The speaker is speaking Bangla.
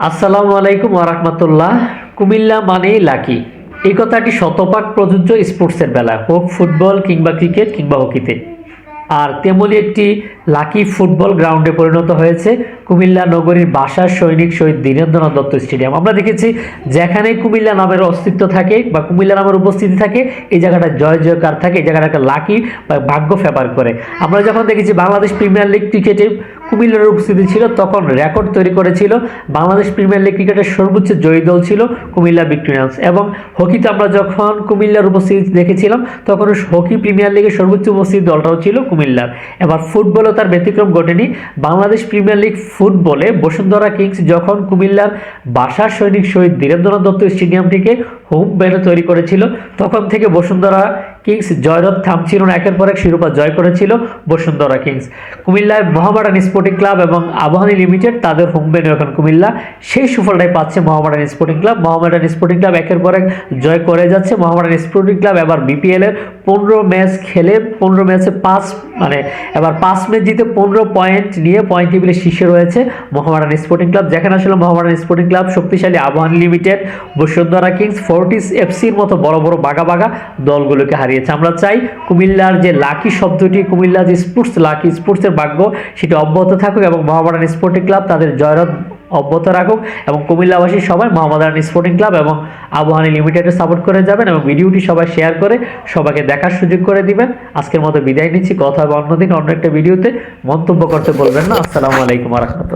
আসসালামু আলাইকুম ওরহমতুল্লাহ কুমিল্লা মানেই লাকি। এই কথাটি শতপাক প্রযোজ্য স্পোর্টসের বেলা, হোক ফুটবল কিংবা ক্রিকেট কিংবা হকিতে। আর তেমনই একটি লাকি ফুটবল গ্রাউন্ডে পরিণত হয়েছে কুমিল্লা নগরীর বাসার সৈনিক শহীদ দীনেন্দ্রনাথ দত্ত স্টেডিয়াম। আমরা দেখেছি যেখানে কুমিল্লা নামের অস্তিত্ব থাকে বা কুমিল্লা নামের উপস্থিতি থাকে, এই জায়গাটা জয় জয়কার থাকে, এই জায়গাটা একটা লাকি বা ভাগ্য ফেভার করে। আমরা যখন দেখেছি বাংলাদেশ প্রিমিয়ার লিগ ক্রিকেটে কুমিল্লার উপস্থিতি ছিল, তখন রেকর্ড তৈরি করেছিল। বাংলাদেশ প্রিমিয়ার লিগ ক্রিকেটের সর্বোচ্চ জয়ী দল ছিল কুমিল্লা ভিক্টোরিয়ান্স এবং হকিতে আমরা যখন কুমিল্লার উপস্থিতি দেখেছিলাম, তখন হকি প্রিমিয়ার লিগের সর্বোচ্চ উপস্থিত দলটাও ছিল কুমিল্লার। এবার ফুটবলও তার ব্যতিক্রম ঘটেনি। বাংলাদেশ প্রিমিয়ার লিগ ফুটবলে বসুন্ধরা কিংস যখন কুমিল্লার বাসার সৈনিক শহীদ ধীরেন্দ্রনাথ দত্ত স্টেডিয়ামটিকে হোম ব্যানে তৈরি করেছিল, তখন থেকে বসুন্ধরা কিংস জয়রথ থামছিল না, একের পর এক শিরোপা জয় করেছিল বসুন্ধরা কিংস। কুমিল্লায় মোহামেডান স্পোর্টিং ক্লাব এবং আবাহনী লিমিটেড তাদের হোম ভেন্যু এখন কুমিল্লা। সেই সুফলটাই পাচ্ছে Mohammedan Sporting Club. Mohammedan Sporting Club একের পর এক জয় করে যাচ্ছে। মোহামেডান স্পোর্টিং ক্লাব এবার বিপিএল এর পনেরো ম্যাচ খেলে, পনেরো ম্যাচে পাঁচ মানে এবার পাঁচ ম্যাচ জিতে পনেরো পয়েন্ট নিয়ে পয়েন্ট টেবিলে শীর্ষে রয়েছে মহামারান স্পোর্টিং ক্লাব। যেখানে আসলে মোহামেডান স্পোর্টিং ক্লাব শক্তিশালী Abahani Limited, Bashundhara Kings, Fortis এফসির মতো বড় বড় বাগা বাগা দলগুলোকে হারিয়েছে আমরা চাই কুমিল্লার যে লাকি শব্দটি কুমিল্লা যে স্পোর্টস লাকি, স্পোর্টসের ভাগ্য, সেটি অব্যাহত থাকুক এবং মহামারান স্পোর্টিং ক্লাব তাদের জয়রথ অব্যাহত রাখুক এবং কুমিল্লাবাসী সবাই মোহামেডান স্পোর্টিং ক্লাব এবং আবহানী লিমিটেডের সাপোর্ট করে যাবেন এবং ভিডিওটি সবাই শেয়ার করে সবাইকে দেখার সুযোগ করে দিবেন। আজকের মতো বিদায় নিচ্ছি। কথা হবে অন্যদিন অন্য একটা ভিডিওতে। মন্তব্য করতে বলবেন না। আসসালামু আলাইকুম রহমতুল্লাহ।